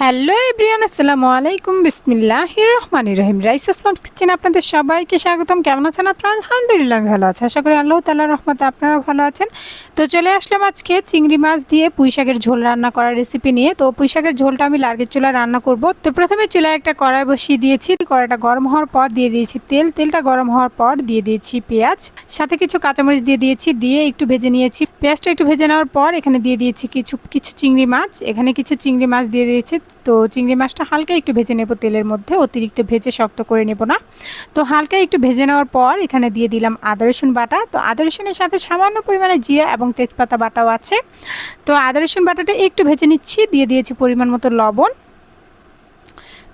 Hello everyone আসসালামু আলাইকুম। বিসমিল্লাহ রহমান রহিম। রাইস আসলামস কিচেন আপনাদের সবাইকে স্বাগতম। কেমন আছেন আপনারা? আলহামদুলিল্লাহ ভালো আছি। আশা করি আল্লাহ তাল্লাহ রহমতে আপনারা ভালো আছেন। তো চলে আসলাম আজকে চিংড়ি মাছ দিয়ে পুঁই শাকের ঝোল রান্না করার রেসিপি নিয়ে। তো পুঁই শাকের ঝোলটা আমি লার্গের চুলায় রান্না করব। তো প্রথমে চুলায় একটা কড়াই বসিয়ে দিয়েছি। কড়াইটা গরম হওয়ার পর দিয়ে দিয়েছি তেল। তেলটা গরম হওয়ার পর দিয়ে দিয়েছি পেঁয়াজ। সাথে কিছু কাঁচামরিচ দিয়ে দিয়েছি। দিয়ে একটু ভেজে নিয়েছি। পেঁয়াজটা একটু ভেজে নেওয়ার পর এখানে দিয়ে দিয়েছি কিছু কিছু চিংড়ি মাছ। এখানে কিছু চিংড়ি মাছ দিয়ে দিয়েছি। তো চিংড়ি মাছটা হালকা একটু ভেজে নেব তেলের মধ্যে, অতিরিক্ত ভেজে শক্ত করে নেব না। তো হালকা একটু ভেজে নেওয়ার পর এখানে দিয়ে দিলাম আদা, রসুন বাটা। তো আদা, রসুনের সাথে সামান্য পরিমাণে জিরা এবং তেজপাতা বাটাও আছে। তো আদা, রসুন বাটাটা একটু ভেজে নিচ্ছি, দিয়ে দিয়েছি পরিমাণ মতো লবণ।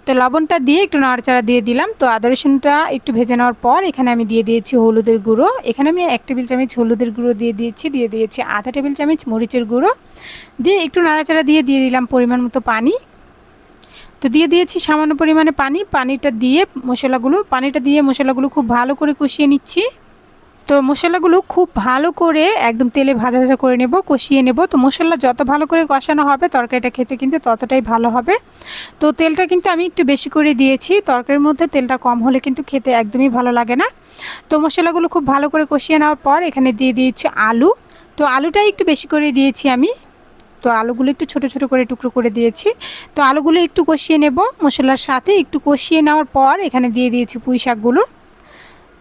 তো লবণটা দিয়ে একটু নাড়াচাড়া দিয়ে দিলাম। তো আদা, রসুনটা একটু ভেজে নেওয়ার পর এখানে আমি দিয়ে দিয়েছি হলুদের গুঁড়ো। এখানে আমি এক টেবিল চামচ হলুদের গুঁড়ো দিয়ে দিয়েছি দিয়ে দিয়েছি আধা টেবিল চামচ মরিচের গুঁড়ো। দিয়ে একটু নাড়াচাড়া দিয়ে দিয়ে দিলাম পরিমাণ মতো পানি। তো দিয়ে দিয়েছি সামান্য পরিমাণে পানি, পানিটা দিয়ে মশলাগুলো, পানিটা দিয়ে মশলাগুলো খুব ভালো করে কষিয়ে নিচ্ছি। তো মশলাগুলো খুব ভালো করে একদম তেলে ভাজা ভাজা করে নেব, কষিয়ে নেব। তো মশলা যত ভালো করে কষানো হবে, তরকারিটা খেতে কিন্তু ততটাই ভালো হবে। তো তেলটা কিন্তু আমি একটু বেশি করে দিয়েছি, তরকারির মধ্যে তেলটা কম হলে কিন্তু খেতে একদমই ভালো লাগে না। তো মশলাগুলো খুব ভালো করে কষিয়ে নেওয়ার পর এখানে দিয়ে দিয়েছি আলু। তো আলুটা একটু বেশি করে দিয়েছি আমি। তো আলুগুলো একটু ছোট ছোট করে টুকরো করে দিয়েছি। তো আলুগুলো একটু কষিয়ে নেব মশলার সাথে। একটু কষিয়ে নেওয়ার পর এখানে দিয়ে দিয়েছি পুঁই শাকগুলো।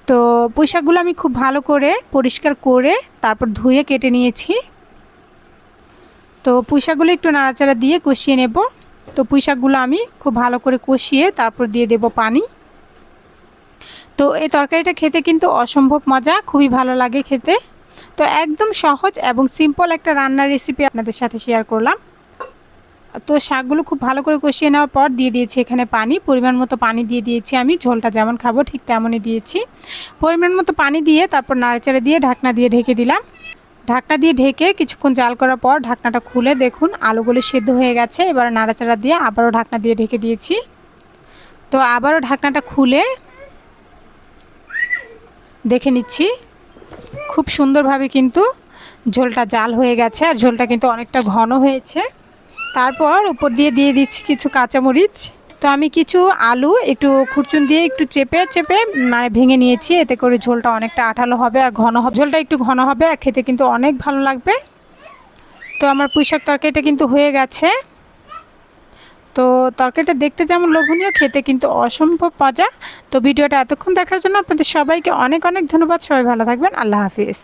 তো পুঁই শাকগুলো আমি খুব ভালো করে পরিষ্কার করে তারপর ধুয়ে কেটে নিয়েছি। তো পুঁই শাকগুলো একটু নাড়াচাড়া দিয়ে কষিয়ে নেব। তো পুঁই শাকগুলো আমি খুব ভালো করে কষিয়ে তারপর দিয়ে দেব পানি। তো এই তরকারিটা খেতে কিন্তু অসম্ভব মজা, খুবই ভালো লাগে খেতে। তো একদম সহজ এবং সিম্পল একটা রান্নার রেসিপি আপনাদের সাথে শেয়ার করলাম। তো শাকগুলো খুব ভালো করে কষিয়ে নেওয়ার পর দিয়ে দিয়েছি এখানে পানি, পরিমাণ মতো পানি দিয়ে দিয়েছি আমি। ঝোলটা যেমন খাব ঠিক তেমনই দিয়েছি। পরিমাণ মতো পানি দিয়ে তারপর নাড়াচাড়া দিয়ে ঢাকনা দিয়ে ঢেকে দিলাম। ঢাকনা দিয়ে ঢেকে কিছুক্ষণ জাল করার পর ঢাকনাটা খুলে দেখুন আলুগুলো সেদ্ধ হয়ে গেছে, এবার নাড়াচাড়া দিয়ে আবারও ঢাকনা দিয়ে ঢেকে দিয়েছি। তো আবারও ঢাকনাটা খুলে দেখে নিচ্ছি। খুব সুন্দরভাবে কিন্তু ঝোলটা জাল হয়ে গেছে আর ঝোলটা কিন্তু অনেকটা ঘন হয়েছে। তারপর উপর দিয়ে দিয়ে দিচ্ছি কিছু কাঁচামরিচ। তো আমি কিছু আলু, একটু খুরচুন দিয়ে একটু চেপে চেপে মানে ভেঙে নিয়েছি। এতে করে ঝোলটা অনেকটা আঠালো হবে আর ঘন হবে। ঝোলটা একটু ঘন হবে আর খেতে কিন্তু অনেক ভালো লাগবে। তো আমার পুঁইশাক তরকারিটা কিন্তু হয়ে গেছে। তো তরকারিটা দেখতে যেমন লোভনীয়, খেতে কিন্তু অসম্ভব মজা তো ভিডিওটা এতক্ষণ দেখার জন্য আপনাদের সবাইকে অনেক অনেক ধন্যবাদ। সবাই ভালো থাকবেন। আল্লাহ হাফিজ।